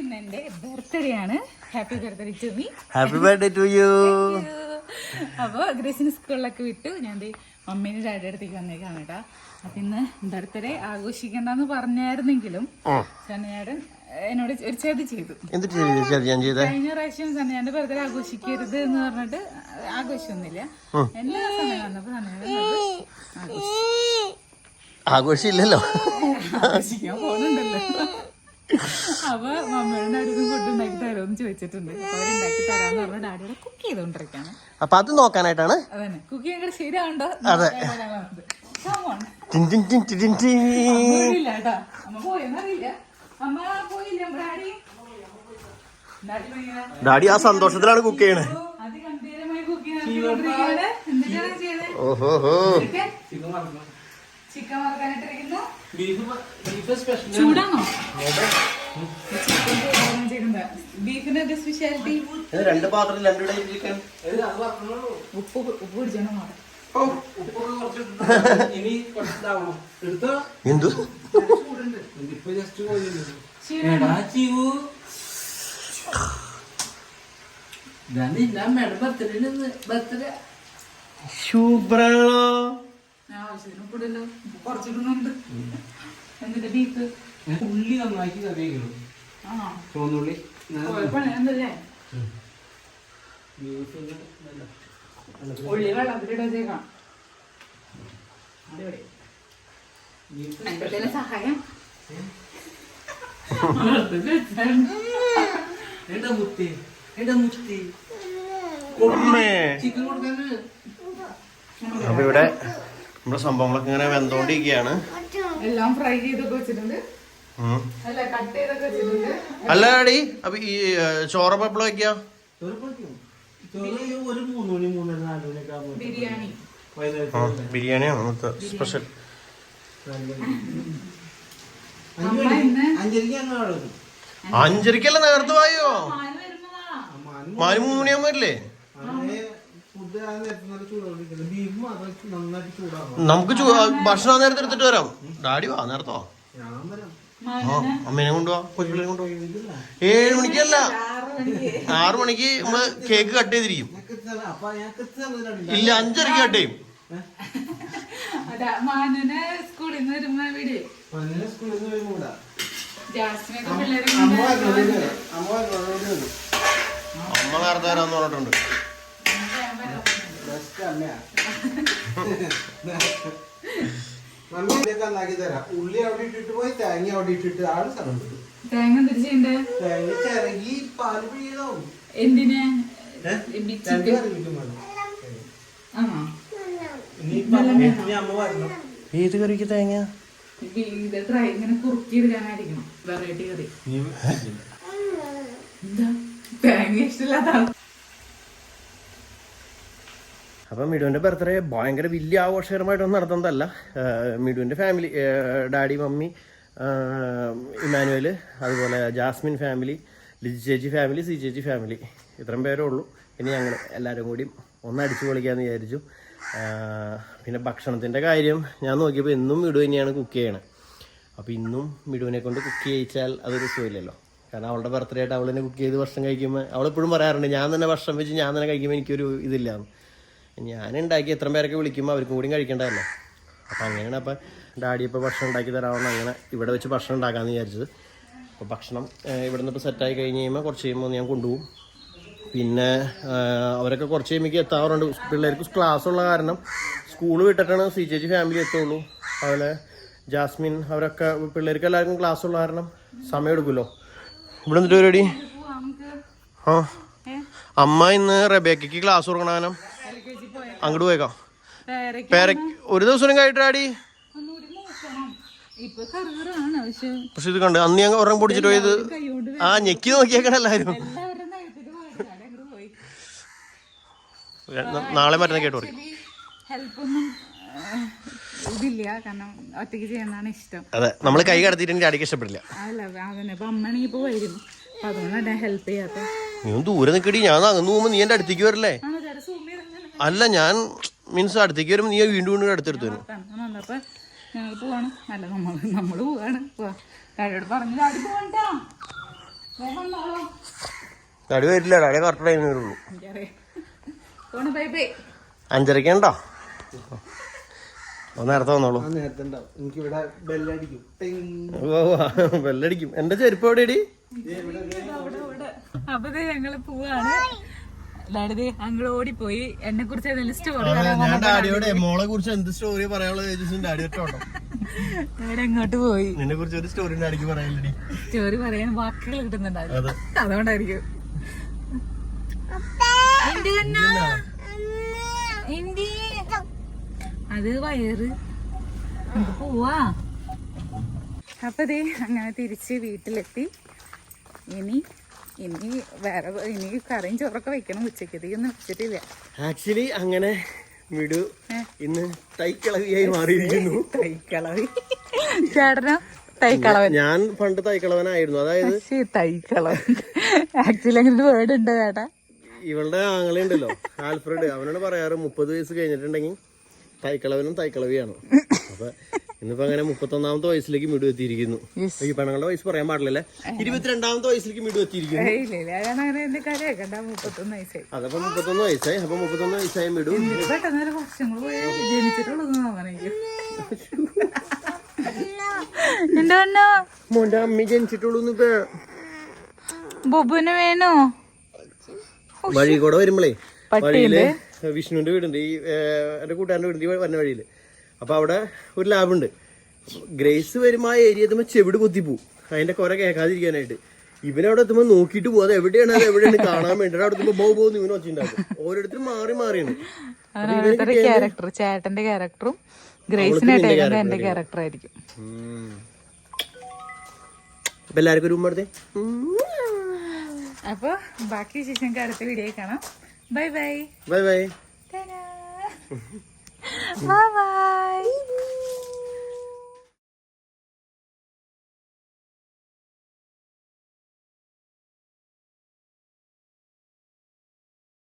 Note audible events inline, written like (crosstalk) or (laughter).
ഇന്ന് എന്റെ ബർത്ത്ഡേ ആണ് happy birthday to me happy birthday to you അപ്പോൾ ഗ്രേസിന് സ്കൂളിലൊക്കെ വിട്ടു. ഞാൻ മമ്മീനെ ഡാഡി അടുത്തേക്ക് വന്നേക്കാണ് കേട്ടാ. അപ്പൊ ഇന്ന് ബർത്ത്ഡേ ആഘോഷിക്കണ്ടെന്ന് പറഞ്ഞായിരുന്നെങ്കിലും ചെന്നയാടൻ എന്നോട് ഒരു ചെടി ചെയ്തു. കഴിഞ്ഞ പ്രാവശ്യം സനയാന്റെ ബർത്ത്ഡേ ആഘോഷിക്കരുത് എന്ന് പറഞ്ഞിട്ട് ആഘോഷമൊന്നുമില്ല എല്ലാ സമയം വന്നപ്പോ ആഘോഷമില്ലല്ലോ ആഘോഷിക്കാൻ പോകുന്നുണ്ടല്ലോ. അപ്പൊ മമ്മിയുടെ അടുത്തും ഫുഡ് ഉണ്ടാക്കി തരുമെന്ന് ചോദിച്ചിട്ടുണ്ട്. അപ്പൊ അവരുണ്ടാക്കി തരാന്ന് പറഞ്ഞ ഡാഡിയുടെ കുക്ക് ചെയ്തോണ്ടിരിക്കാണ്. അപ്പൊ അത് നോക്കാനായിട്ടാണ്? അതന്നെ. കുക്ക് ചെയ്യാൻ ശരിയാണ്ടോ അതെ. ഡാഡി? ആ സന്തോഷത്തിലാണ് കുക്ക് ചെയ്യണേ. ഓഹോ ചിക്കൻ വറുക്കാനിട്ടിരിക്കുന്നു. ചൂടാണോ? ബീഫിന് ഒരു സ്പെഷ്യാലിറ്റി രണ്ട് പാത്രം രണ്ടു ചിക്കൻ ഉപ്പ് ഉപ്പ് പിടിച്ചോണ്ട് മാറും (laughs) ഇനി കുറച്ചിതാവണം എടുത്തോ? എന്തു? ഇതിപ്പോ കുറച്ചിടുന്നുണ്ട് എന്നിട്ട് ബീഫ് ഉള്ളി നന്നാക്കി ചുവന്നുള്ളി കുഴപ്പമില്ലേ ഉള്ളി വെള്ളത്തിലിടേക്കാം സഹായം. മുത്തി? മുത്തി? ചിക്കൻ കൊടുക്കാന് അപ്പൊ ഇവിടെ നമ്മുടെ സംഭവങ്ങളൊക്കെ ഇങ്ങനെ വെന്തോണ്ടിരിക്കുകയാണ് എല്ലാം ഫ്രൈ ചെയ്തൊക്കെ വെച്ചിട്ടുണ്ട്. അല്ല കട്ട് ചെയ്തൊക്കെ വെച്ചിട്ടുണ്ട്. അല്ല ഡാഡി അപ്പൊ ഈ ചോറപ്പ എപ്പോഴും വെക്കാ? ബിരിയാണിയാണ് സ്പെഷ്യൽ. അഞ്ചരക്കല്ല നേരത്തെ വായോ? മാനു മൂന്ന് മണിയാകുമ്പോ വരില്ലേ അങ്ങനെ ഫുഡ് ആ നേരത്തെ നല്ല ചൂടോടിക്കുന്നത് ബീഫ് മാത്രം നന്നായിട്ട് ചൂടാക്കണം നമുക്ക് ഭക്ഷണം നേരത്തെ എടുത്തിട്ട് വരാം. ഡാഡി വാ നേരത്തോ? ഞാൻ വരാം. ആ അമ്മേനെ കൊണ്ടുപോവാ കൊച്ചുപിള്ളേനെ കൊണ്ടുപോവാ ഏഴു മണിക്കല്ല. ആറ് മണിക്ക് നമ്മൾ കേക്ക് കട്ട് ചെയ്തിരിക്കും. ഇല്ല അഞ്ചരക്ക് കട്ട് ചെയ്യും. അതാ മാനുനെ സ്കൂളിൽ നിന്ന് വരുമ്പോ വീട്. സ്കൂളിൽ നിന്ന് വരുമ്പോടാ ജാസ്മിനൊക്കെ പിള്ളേരെ അമ്മ നേരത്തെ വരാന്ന് പറഞ്ഞിട്ടുണ്ട്. മമ്മി ഇതൊക്കെ നന്നാക്കി തരാം. ഉള്ളി അവിടെ ഇട്ടിട്ട് പോയി തേങ്ങ അവിടെ ഇട്ടിട്ട് ആൾ സ്ഥലം തേങ്ങ ചെയ്യണ്ടേ? തേങ്ങ പാൽ പിഴിയതാവും എന്തിന്? വരണം. ഏത് കറിക്ക് തേങ്ങ? ഇങ്ങനെ കുറുക്കി എടുക്കാനായിരിക്കണം വെറൈറ്റി കറി എന്താ? തേങ്ങ ഇഷ്ടമില്ലാത്ത അപ്പം മിഡുവിന്റെ ബർത്ത്ഡേ ഭയങ്കര വലിയ ആഘോഷകരമായിട്ടൊന്നും നടത്തുന്നതല്ല മിഡുവിന്റെ ഫാമിലി ഡാഡി മമ്മി ഇമാനുവൽ അതുപോലെ ജാസ്മിൻ ഫാമിലി ലിജി ചേച്ചി ഫാമിലി സി ചേച്ചി ഫാമിലി ഇത്രയും പേരേ ഉള്ളൂ. ഇനി ഞങ്ങൾ എല്ലാവരും കൂടി ഒന്നടിച്ചു പൊളിക്കാമെന്ന് വിചാരിച്ചു. പിന്നെ ഭക്ഷണത്തിന്റെ കാര്യം ഞാൻ നോക്കിയപ്പോൾ എന്നും മിഡു തന്നെയാണ് കുക്ക് ചെയ്യണത് അപ്പോൾ ഇന്നും മിഡുവിനെ കൊണ്ട് കുക്ക് ചെയ്യിച്ചാൽ അതൊരു സുഖമില്ലല്ലോ. കാരണം അവളുടെ ബർത്ത്ഡേ ആയിട്ട് അവൾ തന്നെ കുക്ക് ചെയ്ത് ഭക്ഷണം കഴിക്കുമ്പോൾ അവളെപ്പോഴും പറയാറുണ്ട് ഞാൻ തന്നെ ഭക്ഷണം വെച്ച് ഞാൻ തന്നെ കഴിക്കുമ്പോൾ എനിക്കൊരു ഇതില്ലാന്ന് ഞാൻ ഉണ്ടാക്കി എത്ര പേരൊക്കെ വിളിക്കുമ്പോൾ അവർക്കും കൂടി കഴിക്കേണ്ടതല്ലേ? അപ്പോൾ അങ്ങനെയാണ് അപ്പോൾ ഡാഡി ഇപ്പോൾ ഭക്ഷണം ഉണ്ടാക്കി തരാമെന്ന് അങ്ങനെ ഇവിടെ വെച്ച് ഭക്ഷണം ഉണ്ടാക്കാമെന്ന് വിചാരിച്ചത്. അപ്പോൾ ഭക്ഷണം ഇവിടെ നിന്ന് ഇപ്പോൾ സെറ്റായി കഴിഞ്ഞ് കഴിയുമ്പോൾ കുറച്ച് കഴിയുമ്പോൾ ഞാൻ കൊണ്ടുപോകും. പിന്നെ അവരൊക്കെ കുറച്ച് കഴിയുമ്പോൾ എത്താറുണ്ട്. പിള്ളേർക്ക് ക്ലാസ് ഉള്ള കാരണം സ്കൂൾ വിട്ടിട്ടാണ് സി ചേച്ചി ഫാമിലി എത്തുള്ളൂ. അതുപോലെ ജാസ്മിൻ അവരൊക്കെ പിള്ളേർക്ക് എല്ലാവർക്കും ക്ലാസ് ഉള്ള കാരണം സമയം എടുക്കുമല്ലോ. ഇവിടെ എന്നിട്ട് പരിപാടി? ആ. അമ്മ ഇന്ന് റബേക്കയ്ക്ക് ക്ലാസ് പോയ അങ്ങോട്ട് പോയേക്കാം. പേരയ്ക്ക് പേര ഒരു ദിവസം കഴിഞ്ഞിട്ടാടി പക്ഷെ ഇത് കണ്ട് അന്ന് ഞങ്ങൾ ഉറങ്ങി പൊടിച്ചിട്ട് പോയത് ആ ഞെക്കി നോക്കിയേക്കണം എല്ലാവരും. നാളെ മറ്റന്നാ കേട്ട് പറയും ഹെൽപ്പൊന്നും ഇതില്ല. കാരണം ഒറ്റയ്ക്ക് ചെയ്യുന്നതാണ് ഇഷ്ടം. അതെ നമ്മൾ കൈ കടത്തിയിട്ട് അടിക്ക് ഇഷ്ടപ്പെടില്ല. അല്ല അതന്നെ. ഇപ്പൊ അമ്മയാണെങ്കിൽ ഇപ്പൊ വരും. അപ്പൊ അതുകൊണ്ടാണ് ഞാൻ ഹെൽപ്പ് ചെയ്യാത്ത നീ ദൂരെ നിൽക്കടി ഞാൻ അങ്ങ് നീ എന്റെ അടുത്തേക്ക് വരില്ലേ? അല്ല ഞാൻ മീൻസ് അടുത്തേക്ക് വരുമ്പോൾ നീ വീണ്ടും വീണ്ടും അടുത്തെടുത്ത് വരും. ഞങ്ങൾ പോവാണ്. അല്ല നമ്മൾ നമ്മൾ പോവാണ്. പോവാ. ഡാഡിയോട് പറഞ്ഞു ഡാഡി പോവണ്ടാ? ഡാഡി വരില്ല. ഡാഡി കറക്റ്റ് ടൈം വരുള്ളൂ. അഞ്ചരക്കണ്ടോ നേരത്തെ വന്നോളൂ. ബെല്ലടിക്കും. എന്റെ ചെരുപ്പ് എവിടെയടി? അപ്പൊ ദേ ഞങ്ങൾ പോവാണ്. ഡാഡി അങ്ങോട്ട് ഓടിപ്പോയി. എന്നെ കുറിച്ച് സ്റ്റോറി ഞാൻ ഡാഡിയോടെ മോളെ കുറിച്ച് എന്ത് സ്റ്റോറി പറയാനുള്ളത് ചോദിച്ചു ഡാഡി ഒറ്റ ഡാഡി അങ്ങോട്ട് പോയി. നിന്നെ കുറിച്ച് ഒരു സ്റ്റോറി ഡാഡിക്ക് പറയാനില്ലടി. സ്റ്റോറി പറയാൻ വാക്കുകൾ കിട്ടുന്നുണ്ടായിരുന്നു അതെ. അതുകൊണ്ടായിരിക്കും? അത് വയറ്. നമുക്ക് പോവാ. അപ്പൊ ദേ അങ്ങനെ തിരിച്ച് വീട്ടിലെത്തി. ഇനി ഇനി വേറെ ഇനി കറിയും ചോറൊക്കെ വെക്കണം ഉച്ചക്കത്തേക്കൊന്നും വെച്ചിട്ടില്ല. ആക്ച്വലി അങ്ങനെ ഏ? ഇന്ന് തൈക്കളവിയായി മാറിയിരിക്കുന്നു. (laughs) തൈക്കളവി. ചേട്ടനോ തൈക്കളവൻ. ഞാൻ പണ്ട് തൈക്കളവനായിരുന്നു. അതായത് തൈക്കളവൻ. ആക്ച്വലി അങ്ങനെ വേർഡ് ഉണ്ട് ചേട്ടാ. ഇവളുടെ ആങ്ങളെ ഉണ്ടല്ലോ ആൽഫ്രഡ്. അവനോട് പറയാറ് മുപ്പത് വയസ്സ് കഴിഞ്ഞിട്ടുണ്ടെങ്കിൽ തൈക്കളവനും തൈക്കളവിയാണ്? (laughs) അപ്പൊ ഇന്നിപ്പോ അങ്ങനെ മുപ്പത്തൊന്നാമത്തെ വയസ്സിലേക്ക് മിടു എത്തിയിരിക്കുന്നു. ഈ പെണ്ണുങ്ങളുടെ വയസ്സ് പറയാൻ പാടില്ലല്ലേ? ഇരുപത്തിരണ്ടാമത്തെ വയസ്സിലേക്ക് മിടു എത്തിയിരിക്കുന്നു. ഇല്ല ഇല്ല. അങ്ങനെ എന്റെ കാര്യം. കണ്ട മുപ്പത്തൊന്ന് വയസ്സായി. അതപ്പോ മുപ്പത്തൊന്ന് വയസ്സായി. അപ്പൊ മുപ്പത്തൊന്ന് വയസ്സായി മിടു. മോന്റെ അമ്മ ജനിച്ചിട്ടുള്ളൂ ബൊബുന് വേണോ? വഴി കൂടെ വരുമ്പളേ. വഴിയിൽ വിഷ്ണുവിന്റെ വീടുണ്ട്. ഈ എന്റെ കൂട്ടുകാരന്റെ വീടുണ്ട് ഈ വരുന്ന വഴിയിൽ. അപ്പൊ അവിടെ ഒരു ലാബുണ്ട് ഗ്രേസ് വരുമായ ആ ഏരിയ എത്തുമ്പോ ചെവിട് പൊത്തിപ്പോവും അതിന്റെ കുറെ കേൾക്കാതിരിക്കാനായിട്ട്. ഇവനവിടെ എത്തുമ്പോ നോക്കിയിട്ട് പോകും അത് എവിടെയാണ്? അത് എവിടെയാണ്? കാണാൻ വേണ്ടി അവിടെ എത്തുമ്പോ ബോ ബോ ഇവനെ വെച്ചിട്ടുണ്ടാകും ഓരോരുത്തരും മാറി മാറിയാണ്. ക്യാരക്ടർ ചേട്ടന്റെ ക്യാരക്ടറും ഗ്രേസിനായിട്ട് എന്റെ ക്യാരക്ടർ ആയിരിക്കും. അപ്പൊ എല്ലാവർക്കും ഒരു ഉമ്മ അപ്പൊ ബാക്കി വിശേഷം അടുത്ത വീഡിയോ കാണാം. Bye bye. Bye bye. Bye bye (laughs)